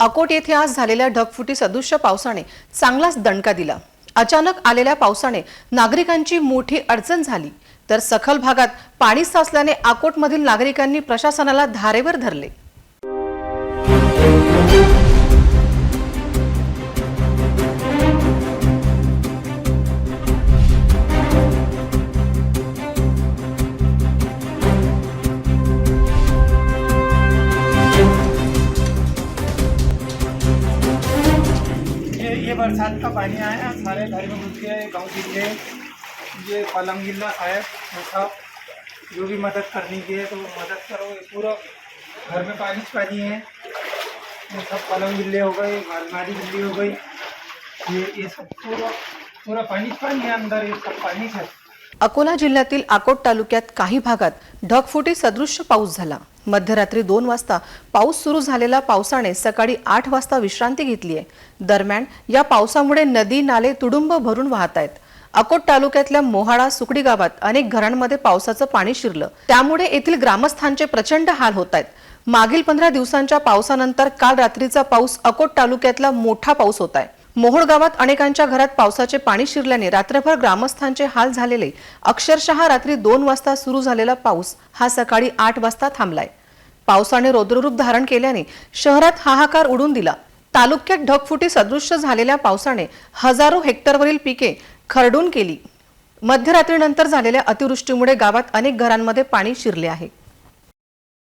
अकोट येथे आज झालेल्या ढगफुटी सदृश्य पावसाने चांगलाच दणका दिला. अचानक आलेल्या पावसाने नागरिकांची मोठी अडचण झाली. तर सखल भागात पाणी साचल्याने अकोटमधील नागरिकांनी प्रशासनाला धारेवर धरले. ये बरसात का पानी आया सारे घर में घुस गए गाँव गिर गए ये पलंग गिल्ला साहब सब जो भी मदद करनी की है तो मदद करो, ये पूरा घर में पानी पानी है। ये सब पलंग गिल्ले हो गए अलमारी गिल्ली हो गई। ये ये सब पूरा पूरा पानी पानी है अंदर, ये सब पानी है। अकोला जिल्ह्यातील अकोट तालुक्यात काही भागात ढगफुटी सदृश्य पाऊस झाला. मध्यरात्री दोन वाजता पाऊस सुरू झालेला पावसाने सकाळी आठ वाजता विश्रांती घेतली आहे. दरम्यान या पावसामुळे नदी नाले तुडुंब भरून वाहत आहेत. अकोट तालुक्यातल्या मोहाळा सुकडी गावात अनेक घरांमध्ये पावसाचं पाणी शिरलं. त्यामुळे येथील ग्रामस्थांचे प्रचंड हाल होत आहेत. मागील पंधरा दिवसांच्या पावसानंतर काल रात्रीचा पाऊस अकोट तालुक्यातला मोठा पाऊस होत आहे. मोहोळ गावात अनेकांच्या घरात पावसाचे पाणी शिरल्याने रात्रभर ग्रामस्थांचे हाल झालेले. अक्षरशः रात्री दोन वाजता सुरू झालेला पाऊस हा सकाळी आठ वाजता थांबलाय. पावसाने रौद्ररूप धारण केल्याने शहरात हाहाकार उडून दिला. तालुक्यात ढगफुटी सदृश्य झालेल्या पावसाने हजारो हेक्टरवरील पिके खरडून केली. मध्यरात्रीनंतर झालेल्या अतिवृष्टीमुळे गावात अनेक घरांमध्ये पाणी शिरले आहे.